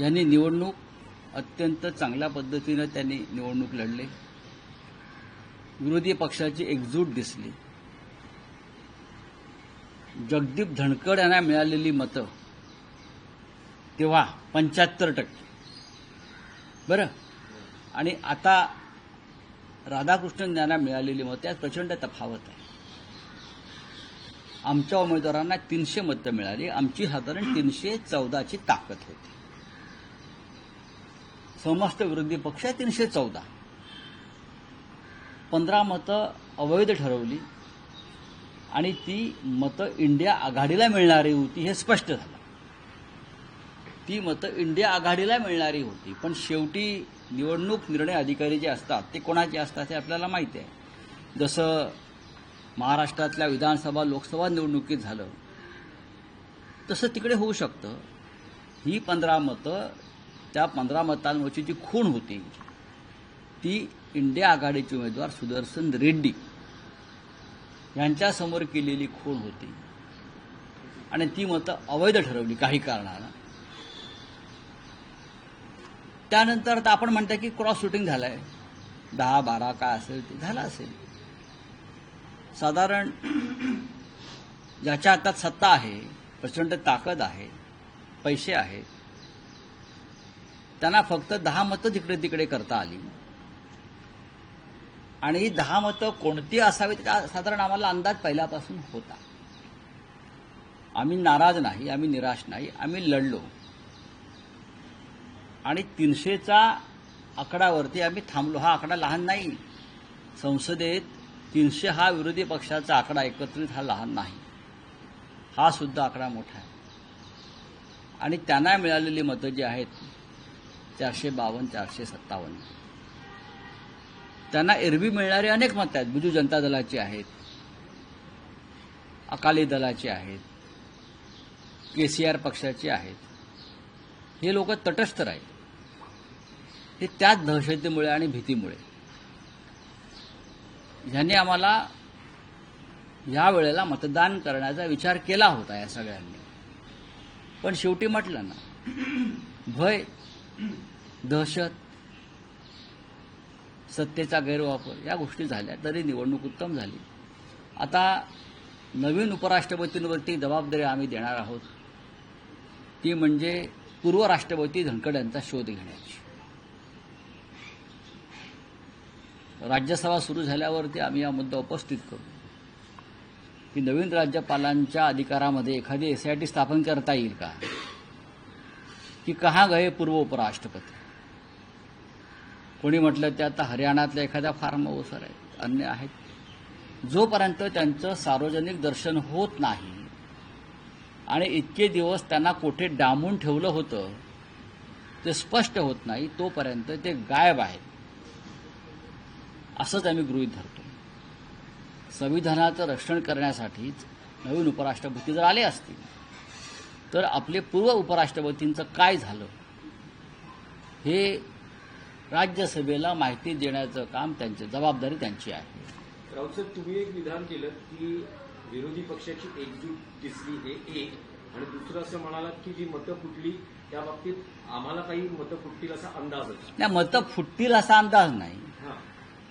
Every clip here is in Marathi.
यांनी निवडणूक अत्यंत चांगल्या पद्धतीनं त्यांनी निवडणूक लढले. विरोधी पक्षाची एकजूट दिसली. जगदीप धनकड यांना मिळालेली मतं तेव्हा पंच्याहत्तर टक्के. बरं? आणि आता राधाकृष्णन यांना मिळालेली मतं यात प्रचंड तफावत आहे. आमच्या उमेदवारांना तीनशे मतं मिळाली आमची साधारण तीनशे चौदाची ताकद होती. समस्त विरोधी पक्ष तीनशे चौदा. पंधरा मतं अवैध ठरवली आणि ती मतं इंडिया आघाडीला मिळणारी होती हे स्पष्ट झालं. ती मतं इंडिया आघाडीला मिळणारी होती पण शेवटी निवडणूक निर्णय अधिकारी जे असतात ते कोणाचे असतात हे आपल्याला माहिती आहे. जसं महाराष्ट्रातल्या विधानसभा लोकसभा निवडणुकीत झालं तसं तिकडे होऊ शकतं. ही पंधरा मतं त्या पंधरा मतांवरची जी खूण होती ती इंडिया आघाडीचे उमेदवार सुदर्शन रेड्डी यांच्यासमोर केलेली खूण होती. आणि ती मतं अवैध ठरवली काही कारणानं. त्यानंतर आता आपण म्हणता की क्रॉस शूटिंग झालंय. दहा बारा काय असेल ते झालं असेल. साधारण ज्याच्या हातात सत्ता आहे प्रचंड ताकद आहे पैसे आहेत त्यांना फक्त दहा मतं तिकडे तिकडे करता आली. आणि ही दहा मतं कोणती असावीत का साधारण आम्हाला अंदाज पहिल्यापासून होता. आम्ही नाराज नाही आम्ही निराश नाही आम्ही लढलो. आणि तीनशेचा आकडावरती आम्ही थांबलो. हा आकडा लहान नाही. संसदेत तीनशे हा विरोधी पक्षाचा आकडा एकत्रित हा लहान नाही. हा सुद्धा आकडा मोठा आहे. आणि त्यांना मिळालेली मतं जी आहेत चारशे बावन्न चारशे सत्तावन्न. त्यांना एरवी मिळणारी अनेक मतं आहेत. बिजू जनता दलाची आहेत. अकाली दलाची आहेत. के सी आर पक्षाची आहेत. हे लोक तटस्थ राहील हे त्याच दहशतीमुळे आणि भीतीमुळे. ह्यांनी आम्हाला ह्या वेळेला मतदान करण्याचा विचार केला होता या सगळ्यांनी. पण शेवटी म्हटलं ना भय दहशत सत्तेचा गैरवापर या गोष्टी झाल्या. तरी निवडणूक उत्तम झाली. आता नवीन उपराष्ट्रपतींवरती जबाबदारी आम्ही देणार आहोत. ती म्हणजे पूर्व राष्ट्रपती धनखड यांचा शोध घेण्याची. राज्यसभा सुरू झाल्यावरती आम्ही हा मुद्दा उपस्थित करू. की नवीन राज्यपालांच्या अधिकारामध्ये एखादी एसआयटी स्थापन करता येईल का? की कहा गए पूर्व उपराष्ट्रपती? कोणी म्हटलं ते आता हरियाणातल्या एखाद्या फार्म हाऊसवर आहेत अन्य आहेत. जोपर्यंत त्यांचं सार्वजनिक दर्शन होत नाही आणि इतके दिवस त्यांना कोठे डांबून ठेवलं होतं ते स्पष्ट होत नाही तोपर्यंत ते गायब आहेत. असंच आम्ही गृहीत धरतो. संविधानाचं रक्षण करण्यासाठीच नवीन उपराष्ट्रपती जर आले असतील तर आपले पूर्व उपराष्ट्रपतींचं काय झालं? हे राज्यसभेला माहिती देण्याचं काम त्यांची जबाबदारी त्यांची आहे. राऊत साहेब तुम्ही एक विधान केलं की विरोधी पक्षाची एकजूट दिसली हे एक. आणि दुसरं असं म्हणालात की जी मतं फुटली त्या बाबतीत आम्हाला काही मतं फुटतील असा अंदाजच नाही मतं फुटतील असा अंदाज नाही.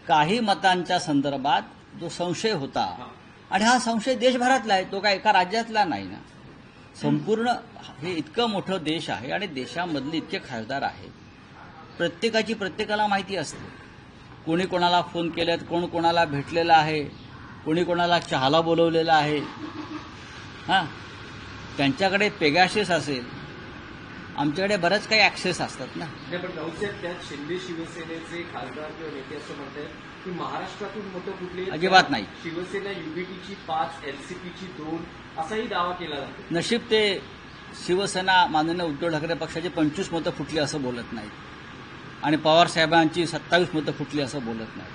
काही मतांच्या संदर्भात जो संशय होता आणि हा संशय देशभरातला आहे तो काय एका राज्यातला नाही ना? संपूर्ण हे इतकं मोठं देश आहे आणि देशामधले इतके खासदार आहेत. प्रत्येकाची प्रत्येकाला माहिती असते. कोणी कोणाला फोन केल्यात कोण कोणाला भेटलेला आहे कोणी कोणाला चहाला बोलवलेलं आहे. हां? त्यांच्याकडे पेगाशिस असेल. आमच्याकडे बरंच काही ॲक्सेस असतात ना. पण त्यात शिंदे शिवसेनेचे खासदार किंवा नेते असं म्हणतात की महाराष्ट्रातून मतं फुटली अजिबात नाही. शिवसेना युबीटीची पाच एलसीपीची दोन असाही दावा केला जातो. नशीब ते शिवसेना माननीय उद्धव ठाकरे पक्षाची पंचवीस मतं फुटली असं बोलत नाहीत. आणि पवार साहेबांची सत्तावीस मतं फुटली असं बोलत नाही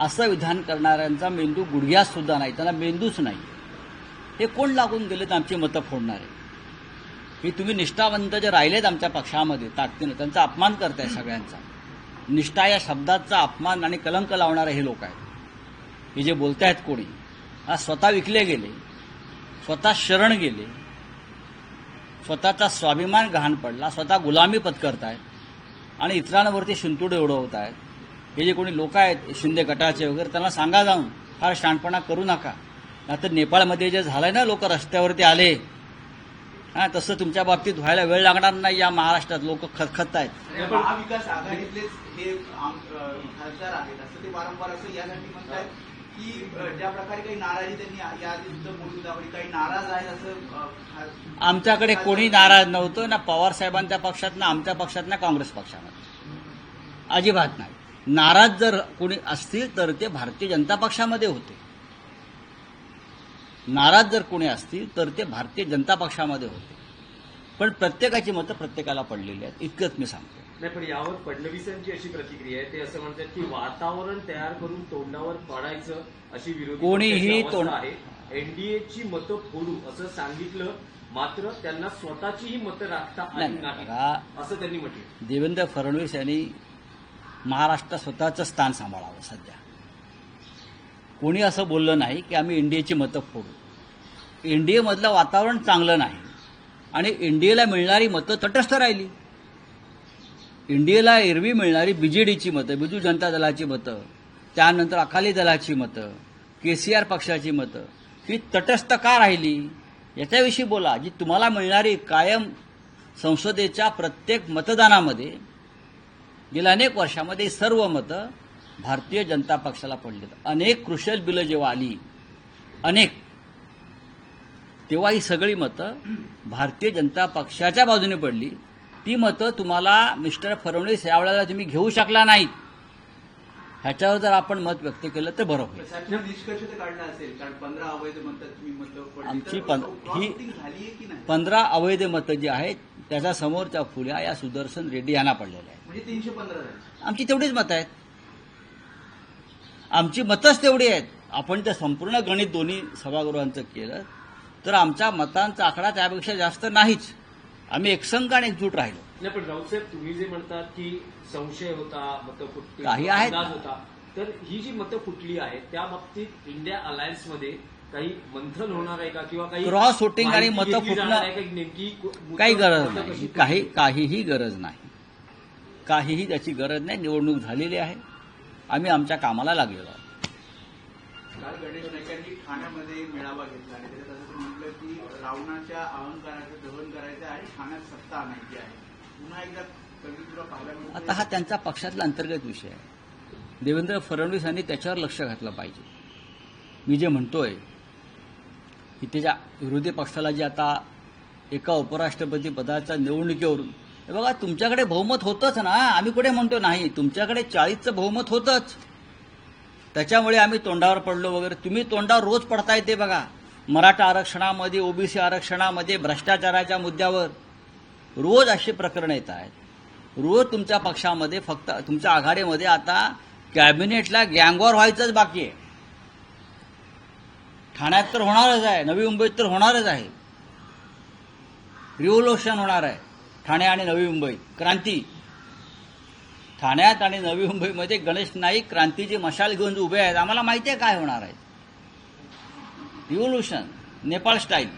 असं विधान करणाऱ्यांचा मेंदू गुडघ्यात सुद्धा नाही त्यांना मेंदूच नाही. हे कोण लागून गेलेत आमची मतं फोडणारे? हे तुम्ही निष्ठावंत जे राहिलेत आमच्या पक्षामध्ये ताकदीनं त्यांचा अपमान करताय सगळ्यांचा. निष्ठा या शब्दाचा अपमान आणि कलंक लावणारे हे लोक आहेत. हे जे बोलतायत कोणी हा स्वतः विकले गेले स्वतः शरण गेले स्वतःचा स्वाभिमान घाण पडला स्वतः गुलामी पत्करतायत आणि इतरांवरती शिंतुडे उडवत आहेत हे जे कोणी लोक आहेत शिंदे गटाचे वगैरे त्यांना सांगा जाऊन फार शहाणपणा करू नका. नाहीतर नेपाळमध्ये जे झालंय ना लोक रस्त्यावरती आले हा तसं तुमच्या बाबतीत व्हायला वेळ लागणार नाही या महाराष्ट्रात. लोक खतखत आहेत महाविकास आघाडीतलेच हे आम- अ, खासदार आहेत. असं ते वारंवार असं यासाठी म्हणतात की अ, ज्या प्रकारे काही नाराजी त्यांनी या- याआधी सुद्धा बोलून दाखवली काही नाराज आहेत असं अ, खा- आमच्याकडे कोणी नाराज नव्हतं ना पवार साहेबांच्या पक्षात ना आमच्या पक्षात ना काँग्रेस पक्षामध्ये. अजिबात नाही. नाराज जर कोणी असतील तर ते भारतीय जनता पक्षामध्ये होते. नाराज जर कोणी असतील तर ते भारतीय जनता पक्षामध्ये होते. पण प्रत्येकाची मतं प्रत्येकाला पडलेली आहेत इतकंच मी सांगतो. नाही पण यावर फडणवीसांची अशी प्रतिक्रिया आहे ते असं म्हणतात की वातावरण तयार करून तोंडावर पडायचं अशी विरोधी कोणीही तोंड- आहे. एनडीएची मतं फोडू असं सांगितलं मात्र त्यांना स्वतःचीही मतं राखता आली नाही. असं त्यांनी म्हटलं. देवेंद्र फडणवीस यांनी महाराष्ट्रात स्वतःचं स्थान सांभाळावं सध्या. कोणी असं बोललं नाही की आम्ही एनडीएची मतं फोडू. एनडीएमधलं वातावरण चांगलं नाही आणि एनडीएला मिळणारी मतं तटस्थ राहिली. एनडीएला एरवी मिळणारी बी जे डीची मतं बिजू जनता दलाची मतं त्यानंतर अकाली दलाची मतं के सी आर पक्षाची मतं ही तटस्थ का राहिली? याच्याविषयी बोला. जी तुम्हाला मिळणारी कायम संसदेच्या प्रत्येक मतदानामध्ये गेल्या अनेक वर्षामध्ये सर्व मतं भारतीय जनता पक्षाला पडली अनेक कृषल बिलं जेव्हा आली अनेक तेव्हा ही सगळी मतं भारतीय जनता पक्षाच्या बाजूने पडली. ती मतं तुम्हाला मिस्टर फडणवीस यावेळेला तुम्ही घेऊ शकला नाहीत. ह्याच्यावर जर आपण मत व्यक्त केलं तर बरं होईल. आमची ही- पंधरा अवैध मतं जी आहेत त्याच्या समोरच्या फुल्या या सुदर्शन रेड्डी यांना पडलेल्या आहेत. म्हणजे आमची तेवढीच मतं आहेत. आमची मतच तेवढी आहेत. आपण ते संपूर्ण गणित दोन्ही सभागृहांचं केलं तर आमच्या मतांचा आकडा त्यापेक्षा जास्त नाहीच. आम्ही एकसंघ आणि एकजूट राहिलो. नाही पण राऊतसाहेब तुम्ही जे म्हणतात की संशय होता मतं फुटली काही आहेत. होता तर ही जी मतं फुटली आहेत त्या बाबतीत इंडिया अलायन्समध्ये काही मंथन होणार आहे का? किंवा काही Cross voting आणि मतं फुटणं नेमकी काही गरज नाही. काही? काहीही गरज नाही. काहीही त्याची गरज नाही. निवडणूक झालेली आहे. आम्ही आमच्या कामाला लागलेलो आहोत. काल गणेश नाईक यांनी ठाण्यामध्ये मेळावा घेतला आणि त्याच्यात असं ते म्हटलं की रावणाच्या अहंकाराचं दहन करायचं आणि ठाण्यात सत्ता आणायची आहे. पुन्हा एकदा कधी तुला पाहायला मिळतं आता हा त्यांचा पक्षातला अंतर्गत विषय आहे. देवेंद्र फडणवीस यांनी त्याच्यावर लक्ष घातलं पाहिजे. मी जे म्हणतोय की त्याच्या विरोधी पक्षाला जे आता एका उपराष्ट्रपती पदाच्या निवडणुकीवरून बघा तुमच्याकडे बहुमत होतंच ना. आम्ही कुठे म्हणतो नाही? तुमच्याकडे चाळीसचं बहुमत होतंच. त्याच्यामुळे आम्ही तोंडावर पडलो वगैरे. तुम्ही तोंडावर रोज पडताय ते बघा. मराठा आरक्षणामध्ये ओबीसी आरक्षणामध्ये भ्रष्टाचाराच्या मुद्द्यावर. रोज अशी प्रकरणं येत आहेत. रोज तुमच्या पक्षामध्ये फक्त तुमच्या आघाडीमध्ये आता कॅबिनेटला गँगवॉर व्हायचंच बाकी आहे. ठाण्यात तर होणारच आहे. नवी मुंबईत तर होणारच आहे. रिव्होल्युशन होणार आहे. ठाणे आणि नवी मुंबई क्रांती. ठाण्यात आणि नवी मुंबईमध्ये गणेश नाईक क्रांतीची मशाल घेऊन उभे आहेत. आम्हाला माहिती आहे काय होणार आहे. Revolution Nepal style